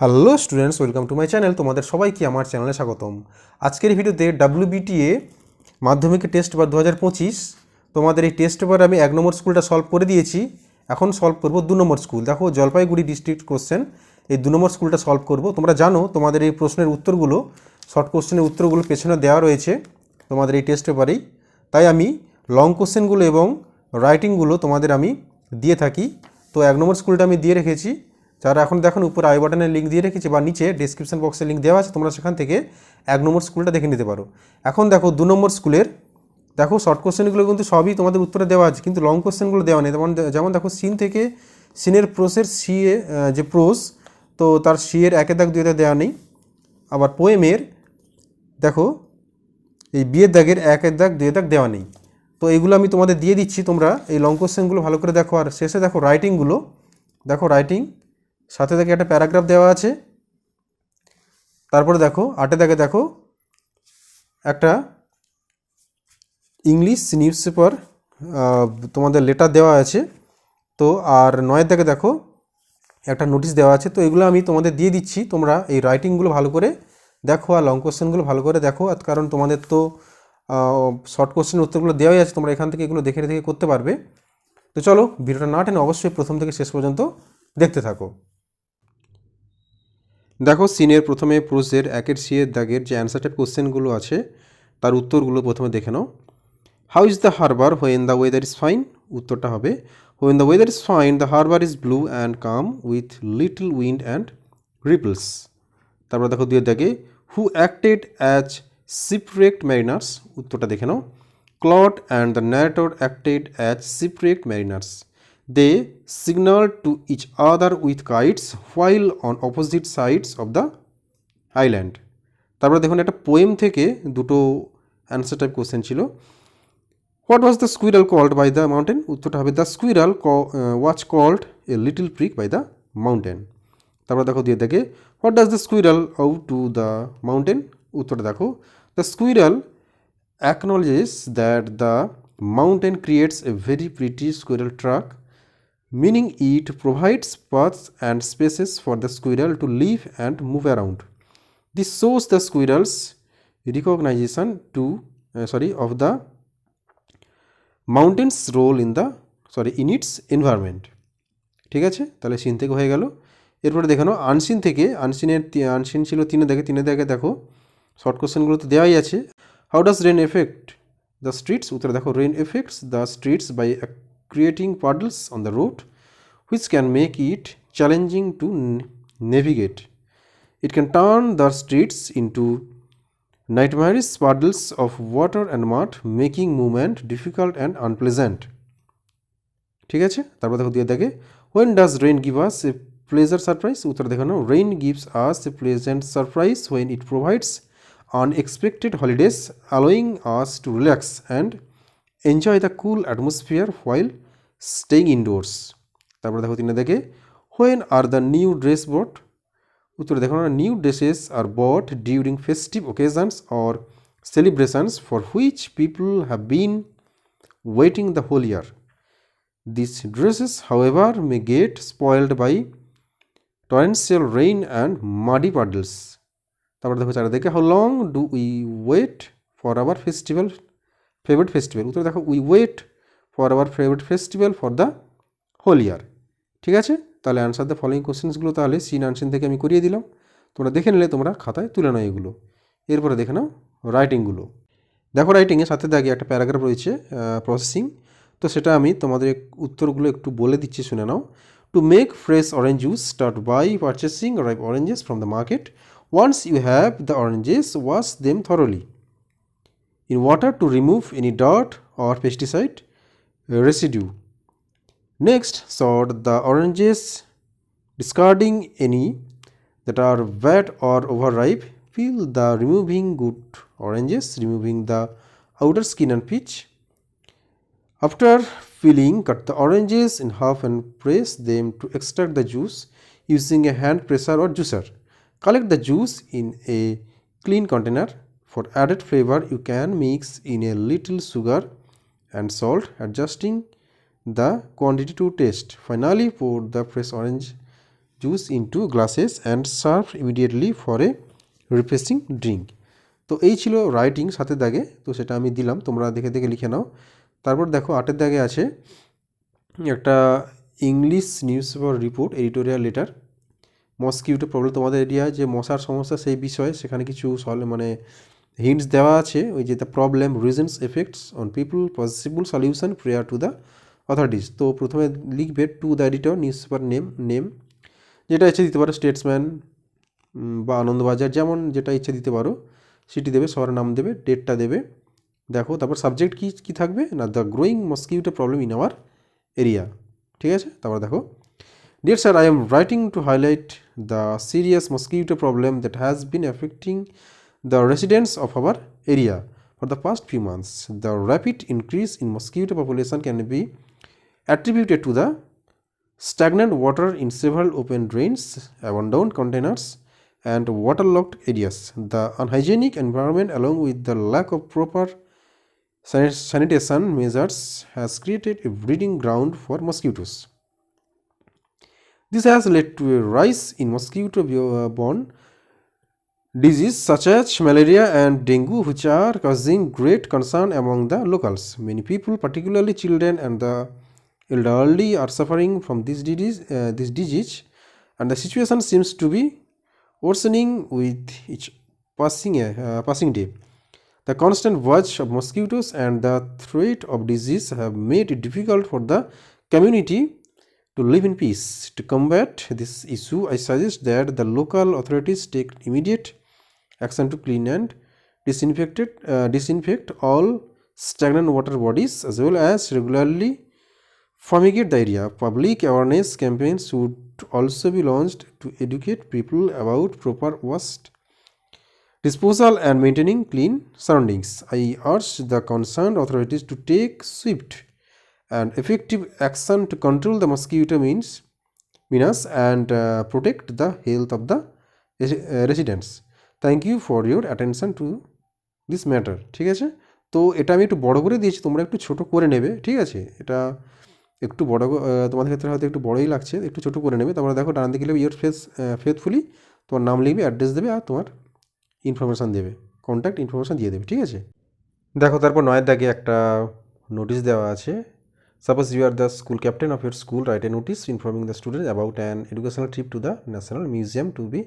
Hello students, welcome to my channel. তোমাদের সবাইকে আমার চ্যানেলে স্বাগতম। আজকের ভিডিওতে ডাব্লিউবিটিএ মাধ্যমিকের টেস্ট পেপার দু তোমাদের এই টেস্ট পেপার আমি এক নম্বর স্কুলটা সলভ করে দিয়েছি। এখন সলভ করব দু নম্বর স্কুল। দেখো, জলপাইগুড়ি ডিস্ট্রিক্ট কোশ্চেন এই দু নম্বর স্কুলটা সলভ করব। তোমরা জানো, তোমাদের এই প্রশ্নের উত্তরগুলো, শর্ট কোশ্চেনের উত্তরগুলো পেছনে দেওয়া রয়েছে তোমাদের এই টেস্ট পেপারেই তাই আমি লং কোশ্চেনগুলো এবং রাইটিংগুলো তোমাদের আমি দিয়ে থাকি। তো এক নম্বর স্কুলটা আমি দিয়ে রেখেছি। যারা এখন দেখুন উপরে আই বাটনের লিঙ্ক দিয়ে রেখেছি বা নিচে ডিসক্রিপশন বক্সে লিঙ্ক দেওয়া আছে, তোমরা সেখান থেকে এক নম্বর স্কুলটা দেখে নিতে পারো। এখন দেখো দু নম্বর স্কুলের দেখো শর্ট কোশ্চেনগুলো কিন্তু সবই তোমাদের উত্তরে দেওয়া আছে, কিন্তু লং কোশ্চেনগুলো দেওয়া নেই। যেমন যেমন দেখো সিন থেকে সিনের প্রোসের সি এ যে প্রোস তো তার সি এর একে দাগ দুই দেওয়া নেই। আবার পোয়েমের দেখো এই বিয়ের দাগের একের দাগ দুই দাগ দেওয়া নেই। তো এইগুলো আমি তোমাদের দিয়ে দিচ্ছি তোমরা, এই লং কোশ্চেনগুলো ভালো করে দেখো। আর শেষে দেখো রাইটিংগুলো দেখো রাইটিং সাথে দেখে একটা প্যারাগ্রাফ দেওয়া আছে। তারপরে দেখো, আটে দাগে দেখো, একটা ইংলিশ নিউজ পেপার তোমাদের লেটার দেওয়া আছে। তো আর নয়ের দাগে দেখো, একটা নোটিশ দেওয়া আছে। তো এগুলো আমি তোমাদের দিয়ে দিচ্ছি, তোমরা এই রাইটিংগুলো ভালো করে দেখো আর লং কোশ্চেনগুলো ভালো করে দেখো। আর কারণ তোমাদের তো শর্ট কোশ্চেনের উত্তরগুলো দেওয়াই আছে, তোমরা এখান থেকে এগুলো দেখে দেখে করতে পারবে। তো চলো, ভিডিওটা না টেনে অবশ্যই প্রথম থেকে শেষ পর্যন্ত দেখতে থাকো। দেখো, সিনের প্রথমে প্রোজের একের সিয়ের দাগের যে অ্যান্সার টাইপ কোশ্চেনগুলো আছে, তার উত্তরগুলো প্রথমে দেখে নাও। How is the harbour when the weather is fine উত্তরটা হবে when the weather is fine the harbour is blue and calm with little wind and ripples তারপর দেখো দুই দাগে who acted as shipwrecked mariners উত্তরটা দেখে নাও। Claude and the narrator acted as shipwrecked mariners they signal to each other with kites while on opposite sides of the island তারপরে দেখুন একটা poem থেকে দুটো অ্যান্সার টাইপ কোশ্চেন ছিল। What was the squirrel called by the mountain উত্তরটা হবে the squirrel was called a little prig by the mountain তারপর দেখো দিয়ে দেখে what does the squirrel owe to the mountain উত্তরটা দেখো the squirrel acknowledges that the mountain creates a very pretty squirrel track, meaning it provides paths and spaces for the squirrel to live and move around. This shows the squirrel's recognition to uh, sorry of the mountain's role in the sorry in its environment. ঠিক আছে তাহলে scene থেকে হয়ে গেল এরপরে দেখানো unseen থেকে আনসিনের unseen ছিল তিনে দেখে তিনে দেখে দেখো শর্ট কোশ্চেনগুলো তো দেওয়াই আছে how does rain affect the streets উত্তরে দেখো rain affects the streets by creating puddles on the road which can make it challenging to navigate it can turn the streets into nightmarish puddles of water and mud, making movement difficult and unpleasant. ঠিক আছে? তারপর দেখো দিয়ে দেখে। When does rain give us a pleasure surprise উত্তর দেখানো rain gives us a pleasant surprise when it provides unexpected holidays, allowing us to relax and enjoy the cool atmosphere while staying indoors. তারপর দেখো তিনে দেখে when are the new dress bought উত্তরে দেখো new dresses are bought during festive occasions or celebrations for which people have been waiting the whole year These dresses, however, may get spoiled by torrential rain and muddy puddles. তারপর দেখো চারা দেখে how long do we wait for our festival favourite festival উত্তরে দেখো we wait for our favourite festival for the whole year ঠিক আছে? তাহলে answer the following কোশ্চেন্সগুলো তাহলে সিন আনসিন থেকে আমি করিয়ে দিলাম। তোমরা দেখে নিলে তোমরা খাতায় তুলে নাও এগুলো। এরপরে দেখে নাও রাইটিংগুলো দেখো রাইটিংয়ের সাথে দাগে একটা প্যারাগ্রাফ রয়েছে প্রসেসিং তো সেটা আমি তোমাদের উত্তরগুলো একটু বলে দিচ্ছি, শুনে নাও। To make fresh orange juice start by purchasing ripe oranges from the market once you have the oranges wash them thoroughly in water to remove any dirt or pesticide residue. Next, sort the oranges, discarding any that are wet or overripe. Peel the removing good oranges, removing the outer skin and pitch. After peeling, cut the oranges in half and press them to extract the juice using a hand presser or juicer. Collect the juice in a clean container. For added flavor, you can mix in a little sugar and salt, adjusting the quantity to taste. Finally, pour the fresh orange juice into glasses and serve immediately for a refreshing drink তো এই ছিল writing সাথে দাগে। তো সেটা আমি দিলাম। তোমরা দেখে দেখে লিখে নাও। তারপর দেখো আটের দাগে আছে একটা English news paper report editorial letter mosquito problem তোমাদের এরিয়ায় যে মশার সমস্যা সেই বিষয়ে সেখানে কিছু সল মানে হিন্টস দেওয়া আছে, ওই যে the problem reasons effects on people possible solution prayer to the authorities তো প্রথমে লিখবে to the editor news paper name name যেটা ইচ্ছে দিতে পারো স্টেটসম্যান বা আনন্দবাজার, যেমন যেটা ইচ্ছে দিতে পারো সেটি দেবে, শহরের নাম দেবে ডেটটা দেবে। দেখো, তারপর সাবজেক্ট কী কী থাকবে? না the growing mosquito problem in our area ঠিক আছে? তারপর দেখো dear sir I am writing to highlight the serious mosquito problem that has been affecting the residents of our area for the past few months. The rapid increase in mosquito population can be attributed to the stagnant water in several open drains, uh, abandoned containers, and waterlogged areas. The unhygienic environment, along with the lack of proper sanitation measures, has created a breeding ground for mosquitoes. This has led to a rise in mosquito uh, borne disease such as malaria and dengue, which are causing great concern among the locals. Many people, particularly children and the elderly, are suffering from this disease, uh, this disease, and the situation seems to be worsening with each passing uh, passing day. The constant watch of mosquitoes and the threat of disease have made it difficult for the community to live in peace. To combat this issue, I suggest that the local authorities take immediate action to clean and disinfect, it, uh, disinfect all stagnant water bodies as well as regularly fumigate the area. Public awareness campaigns should also be launched to educate people about proper waste disposal and maintaining clean surroundings. I urge the concerned authorities to take swift and effective action to control the mosquito means menace and uh, protect the health of the uh, residents. Thank you for your attention to this matter ঠিক আছে? তো এটা আমি একটু বড় করে দিয়েছি, তোমরা একটু ছোট করে নেবে, ঠিক আছে? এটা একটু বড় তোমাদের ক্ষেত্রে হয়তো একটু বড়ই লাগছে, একটু ছোট করে নেবে। তারপরে দেখো, ডান দিকে ইয়োর ফেস ফেথফুলি তোমার নাম লিখবে অ্যাড্রেস দেবে আর তোমার ইনফরমেশান দেবে কন্ট্যাক্ট ইনফরমেশান দিয়ে দেবে, ঠিক আছে? দেখো, তারপর নয়ের দাগে একটা নোটিশ দেওয়া আছে। Suppose you are the school captain of your school write a notice informing the student about an educational trip to the national museum to be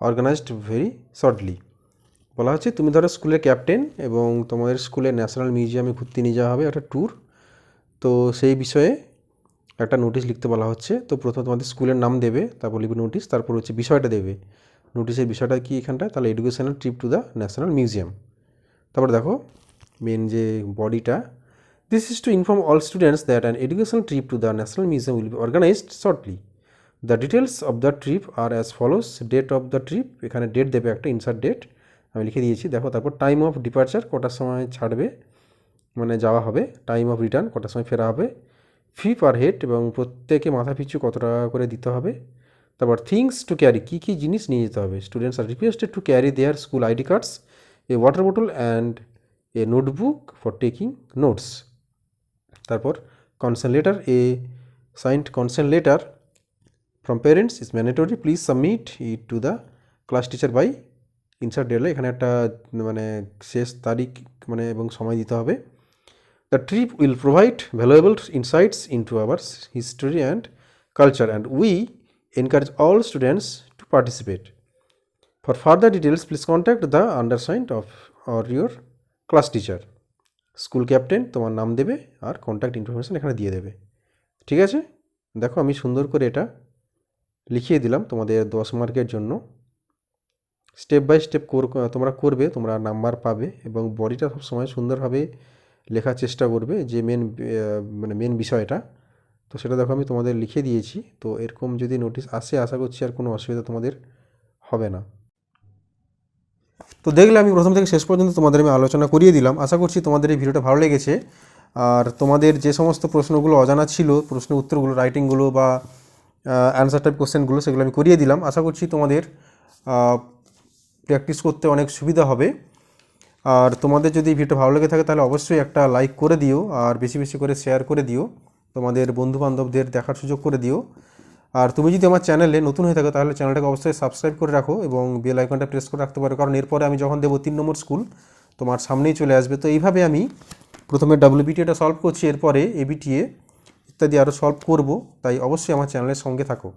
organised very shortly বলা হচ্ছে, তুমি ধরো স্কুলের ক্যাপ্টেন এবং তোমাদের স্কুলে ন্যাশনাল মিউজিয়ামে ঘুরতে নিয়ে যাওয়া হবে একটা ট্যুর তো সেই বিষয়ে একটা নোটিশ লিখতে বলা হচ্ছে। তো প্রথমে তোমাদের স্কুলের নাম দেবে, তারপর লিখবে নোটিশ তারপর হচ্ছে বিষয়টা দেবে। নোটিশের বিষয়টা কি এখানটায় তাহলে educational trip to the national museum তারপর দেখো মেন যে বডিটা this is to inform all students that an educational trip to the national museum will be organised shortly the details of the trip are as follows date of the trip এখানে date দেবে একটা insert date আমি লিখে দিয়েছি, দেখো তারপর time of departure কটার সময় ছাড়বে মানে যাওয়া হবে। টাইম অফ রিটার্ন কটার সময় ফেরা হবে। ফি পার হেড এবং প্রত্যেকে মাথা পিছু কত টাকা করে দিতে হবে। তারপর থিংস টু ক্যারি কী কী জিনিস নিয়ে যেতে হবে। Students are requested to carry their school ID cards a water bottle and a notebook for taking notes তারপর consent letter a signed consent letter from parents is mandatory please submit it to the class teacher by insert date এখানে একটা মানে শেষ তারিখ মানে এবং সময় দিতে হবে। The trip will provide valuable insights into our history and culture and we encourage all students to participate for further details please contact the undersigned of or your class teacher school captain তোমার নাম দেবে আর contact information এখানে দিয়ে দেবে। ঠিক আছে? দেখো আমি সুন্দর করে এটা লিখিয়ে দিলাম তোমাদের দশ মার্কের জন্য। স্টেপ বাই স্টেপ তোমরা করবে, তোমরা নাম্বার পাবে এবং বডিটা সব সময় সুন্দরভাবে লেখার চেষ্টা করবে যে মেন মানে মেন বিষয়টা। তো সেটা দেখো আমি তোমাদের লিখে দিয়েছি। তো এরকম যদি নোটিশ আসে, আশা করছি আর কোনো অসুবিধা তোমাদের হবে না। তো দেখলে আমি প্রথম থেকে শেষ পর্যন্ত তোমাদের আমি আলোচনা করিয়ে দিলাম। আশা করছি তোমাদের এই ভিডিওটা ভালো লেগেছে। আর তোমাদের যে সমস্ত প্রশ্নগুলো অজানা ছিল প্রশ্নের উত্তরগুলো রাইটিংগুলো বা অ্যান্সার টাইপ কোশ্চেনগুলো সেগুলো আমি করিয়ে দিলাম। আশা করছি তোমাদের প্র্যাকটিস করতে অনেক সুবিধা হবে। আর তোমাদের যদি ভিডিওটা ভালো লেগে থাকে তাহলে অবশ্যই একটা লাইক করে দিও আর বেশি বেশি করে শেয়ার করে দিও। তোমাদের বন্ধু বান্ধবদের দেখার সুযোগ করে দিও। আর তুমি যদি আমার চ্যানেলে নতুন হয়ে থাকো তাহলে চ্যানেলটাকে অবশ্যই সাবস্ক্রাইব করে রাখো এবং বেল আইকনটা প্রেস করে রাখতে পারো। কারণ এরপরে আমি যখন দেবো তিন নম্বর স্কুল তোমার সামনেই চলে আসবে। তো এইভাবে আমি প্রথমে ডাব্লিউবিটিএটা সলভ করছি। এরপরে এবিটিএ ইত্যাদি আরও সলভ করব তাই অবশ্যই আমার চ্যানেলের সঙ্গে থাকো।